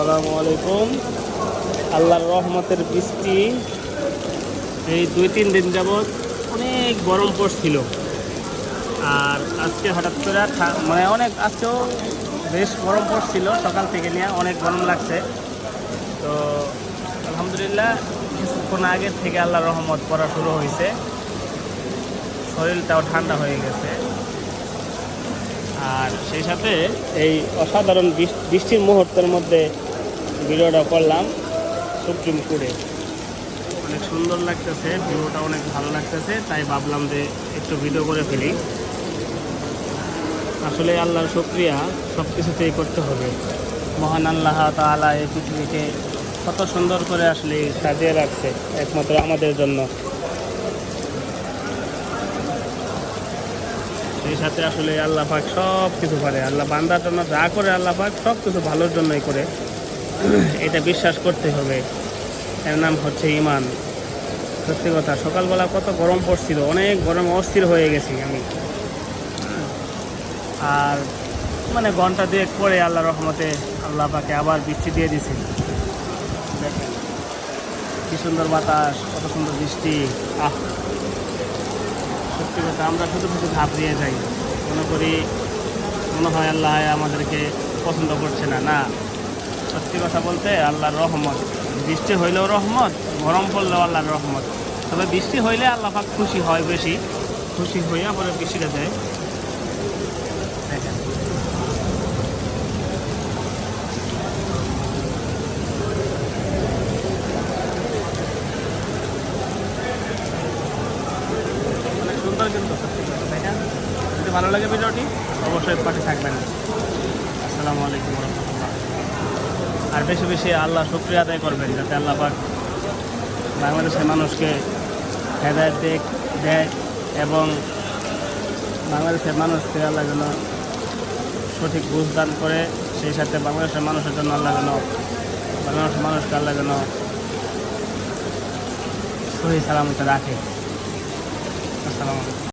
আসসালামু আলাইকুম। আল্লাহর রহমতের বৃষ্টি। এই দুই, তিন দিন যাবৎ অনেক গরম পড়ছিল। আর আজকে হঠাৎ করে মানে অনেক, আজকেও বেশ গরম পড়ছিল। সকাল থেকে নিয়ে অনেক গরম লাগছে। তো আলহামদুলিল্লাহ, কিছুক্ষণ আগে থেকে আল্লাহর রহমত পড়া শুরু হয়েছে। শরীরটাও ঠান্ডা হয়ে গেছে। আর সেই সাথে এই অসাধারণ বৃষ্টির মুহূর্তের মধ্যে ভিডিওটা করলাম সুপ্রিম কোর্টে। অনেক সুন্দর লাগতেছে, ভিডিওটা অনেক ভালো লাগতেছে, তাই ভাবলাম যে একটু ভিডিও করে ফেলি। আসলে আল্লাহর শুক্রিয়া সব কিছুতেই করতে হবে। মহান আল্লাহ তাআলা এই পৃথিবীকে কত সুন্দর করে আসলে সাজিয়ে রাখছে, একমাত্র আমাদের জন্য। সেই সাথে আসলে আল্লাহ পাক সব কিছু পারে আল্লাহ বান্দার জন্য যা করে আল্লাহ পাক সব কিছু ভালোর জন্যই করে। এটা বিশ্বাস করতে হবে। এর নাম হচ্ছে ইমান সত্যি কথা, সকালবেলা কত গরম পড়ছিল, অনেক গরম অস্থির হয়ে গেছি আমি। আর মানে ঘণ্টা দুয়েক পরে আল্লাহ রহমতে আল্লাহ পাকে আবার বৃষ্টি দিয়ে দিছে। দেখেন কি সুন্দর বাতাস, কত সুন্দর বৃষ্টি। আহ! সত্যি কথা, আমরা শুধু শুধু ঘাবড়িয়ে যাই। মনে করি, মনে হয় আল্লাহ আমাদেরকে পছন্দ করছে না। না সত্যি কথা বলতে আল্লাহর রহমত। বৃষ্টি হইলেও রহমত, গরম পড়লেও আল্লাহর রহমত। তবে বৃষ্টি হইলে আল্লাহ পাক খুশি হয় বেশি। খুশি হইয়া পরে বৃষ্টিটা দেয়। দেখেন। সুন্দর কিন্তু। সত্যি কথা তাই না যদি ভালো লাগে ভিডিওটি, অবশ্যই পাশে থাকবেন। আসসালামু আলাইকুম রহমতুল্লাহ। আর বেশি বেশি আল্লাহ শুক্রিয়া আদায় করবেন যাতে আল্লাহ পাক বাংলাদেশের মানুষকে হেদায়ত দেখ দেয় এবং বাংলাদেশের মানুষকে আল্লাহ যেন সঠিক বুঝ দান করে, সেই সাথে বাংলাদেশের মানুষের জন্য আল্লাহ যেন বাংলাদেশের মানুষকে আল্লাহ যেন সহি সালামতে রাখে। আসসালামু আলাইকুম।